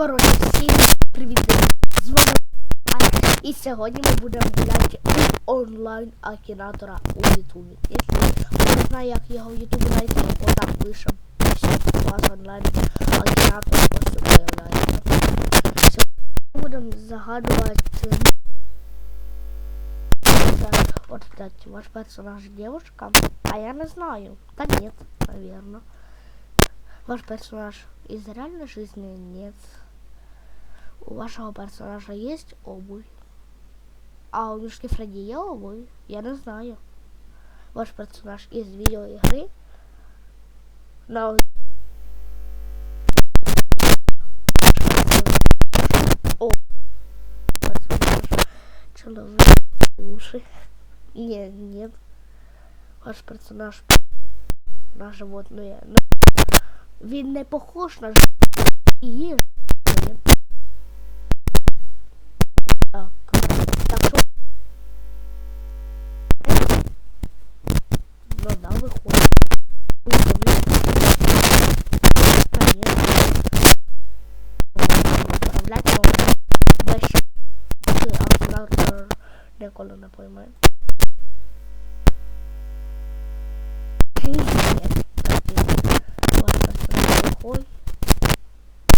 Коротше, всім привіт! З вами Аня. І сьогодні ми будемо гуляти в онлайн акінатора у Ютубі. Якщо не знає, як його в Ютубі знайти, отак пишемо. Все, у вас онлайн акінатор ось появляється. Сьогодні будемо загадувати. Вот, кстати, ваш персонаж девушка, а я не знаю. Да нет, наверное. Ваш персонаж из реальной жизни нет. У вашего персонажа есть обувь. А у Мишки Фредди є обувь? Я не знаю. Ваш персонаж из видеоигры. На О! Персонаж человек уши. Не, нет. Ваш персонаж на животное. Він не похож на її. Так. Так що. Ну да, виходить. Управлять можна. Без автор ніколи не пойме.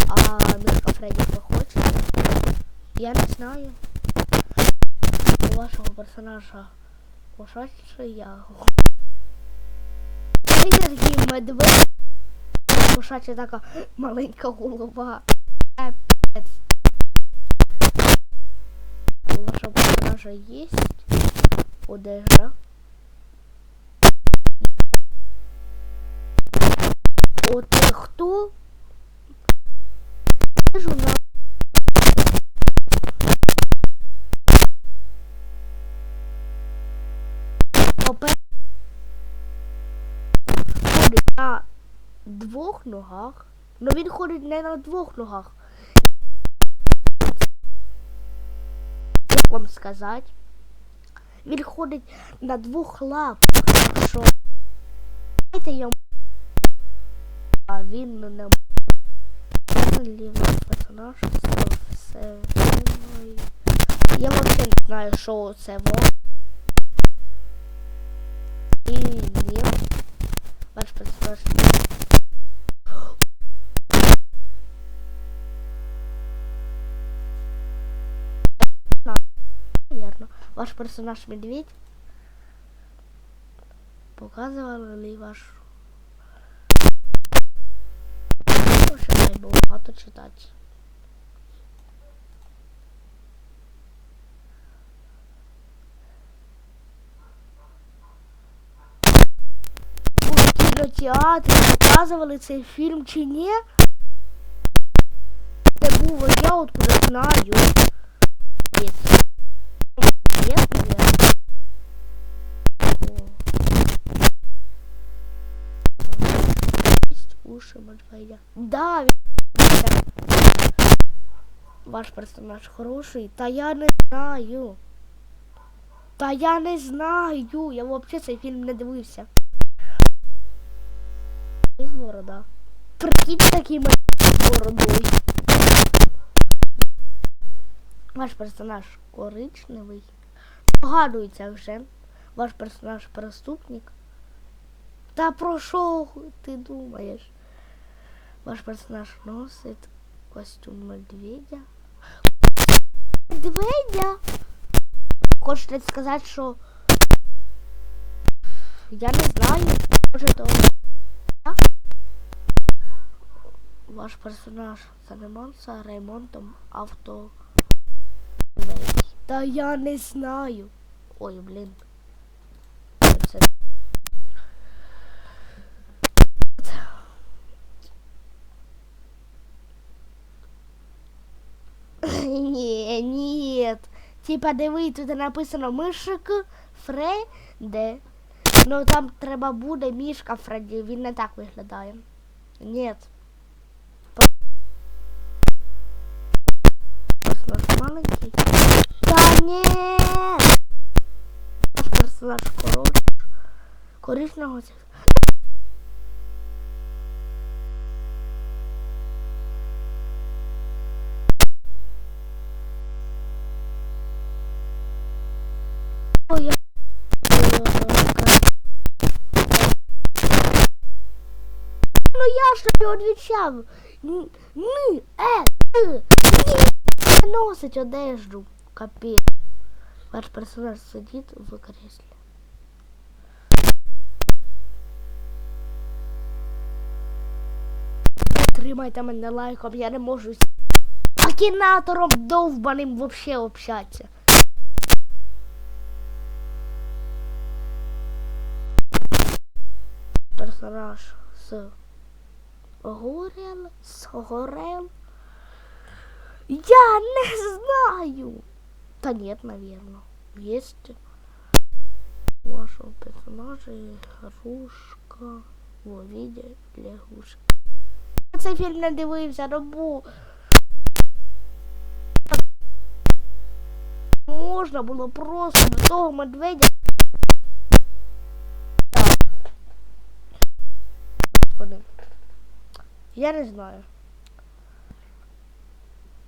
А Мишка Фредди плохой. Я не знаю. У вашего персонажа кошачий я. Ой, такий медведь. Кошача така маленька голова. Капець. У вашего персонажа есть одежда. От хто Кажу на ходить на двох ногах. Ну він ходить не на двох ногах. Як вам сказати? Він ходить на двох лапах. Що? Дайте йому. А він не лівий персонаж все. Я вообще не знаю, що це во. І ні. Ваш персонаж. Наверно. Ваш персонаж медведь. Показували ли ваш Ну, ще дай кінотеатрі показували цей фільм чи ні? Це був я откуда знаю. Нет. Нет. Уши медведя. Да, Ваш персонаж хороший. Та я не знаю. Та я не знаю. Я взагалі цей фільм не дивився. Є борода. Прикинь таким бородою. Ваш персонаж коричневий. Погадується вже. Ваш персонаж преступник. Та про що ти думаєш? Ваш персонаж носить костюм медведя. Медведя? Хочете сказати, що я не знаю, може то. Так? Ваш персонаж займався ремонтом авто. Та я не знаю. Ой, блін. Це Ні, ні. Типа диви, тут написано мишик Фреде. Ну там треба буде мішка Фредді, він не так виглядає. Ні. персонаж маленький. Та ні! Наш персонаж король. Коричного Ну я ж тобі відвічав. Ні, е, ти, ні носить одежду. Капець. Ваш персонаж сидить в креслі. Підтримайте мене лайком, я не можу з акінатором довбаним вообще общатися. Персонаж з Горел, з Горел. Я не знаю. Да нет, наверное. Есть у вашего персонажа игрушка в виде лягушки. Цей фільм не дивився, ну бу. Можна було просто до того медведя. Господи. Я не знаю.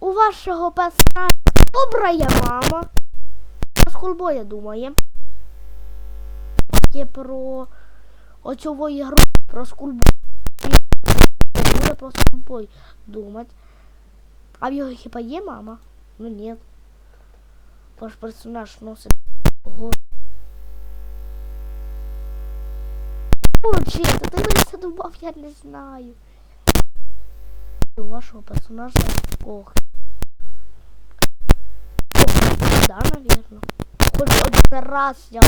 У вашого персонажа добра є мама. Про скулбоя думає. Є про оцю ігру про скулбой. Буде про скулбой думати. А в його хіба є мама? Ну ні. Ваш персонаж носить го. Вообще, то ти мене задумав, я не знаю. У вашого персонажа ох. Да, наверное. Хоть один раз я...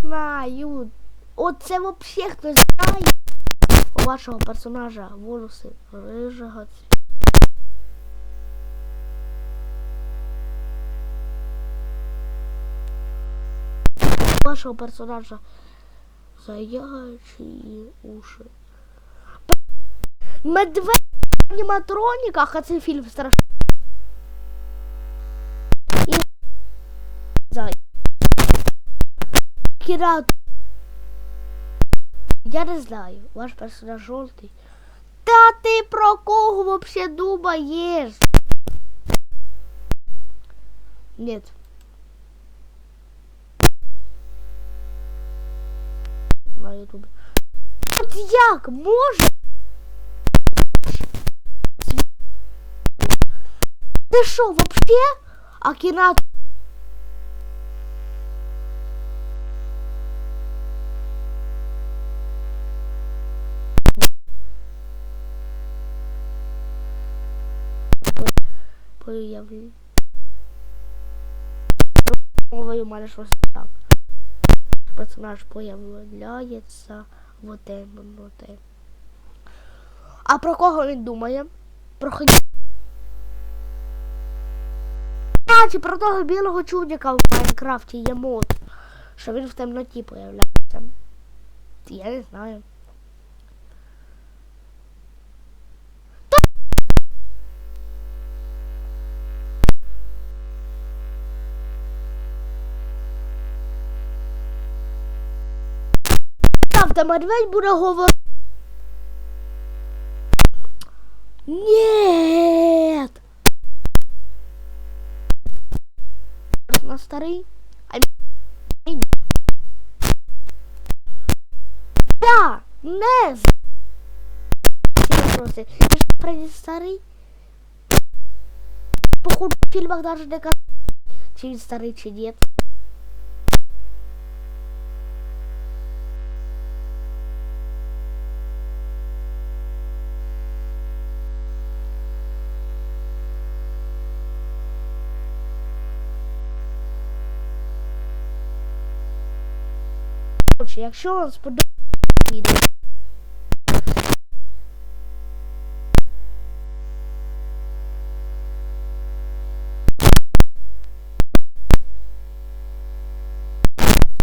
Знаю. Оце вообще хтось знає. Вашого персонажа волоси рижого цвіту. У вашого персонажа заячі уші. Медведь в аніматроніках, а цей фільм страшний. І... Кіра я не знаю, ваш персонаж жовтий. Та ти про кого вообще думаєш? Нет. На ютубе. От як може? Ти що, вообще? Акінат появлю. Мовою мене щось так. Персонаж появляється в темноті. А про кого він думає? Про ходь. А, чи про того білого чудика в Майнкрафті є мод, що він в темноті появляється. Я не знаю. Правда, медведь буде говорити. Нет. На старий. А Да, не з. Всі вопроси. Ти ж справді старий? Походу в фільмах даже чи він старий, чи нет. Якщо вам сподобалось відео,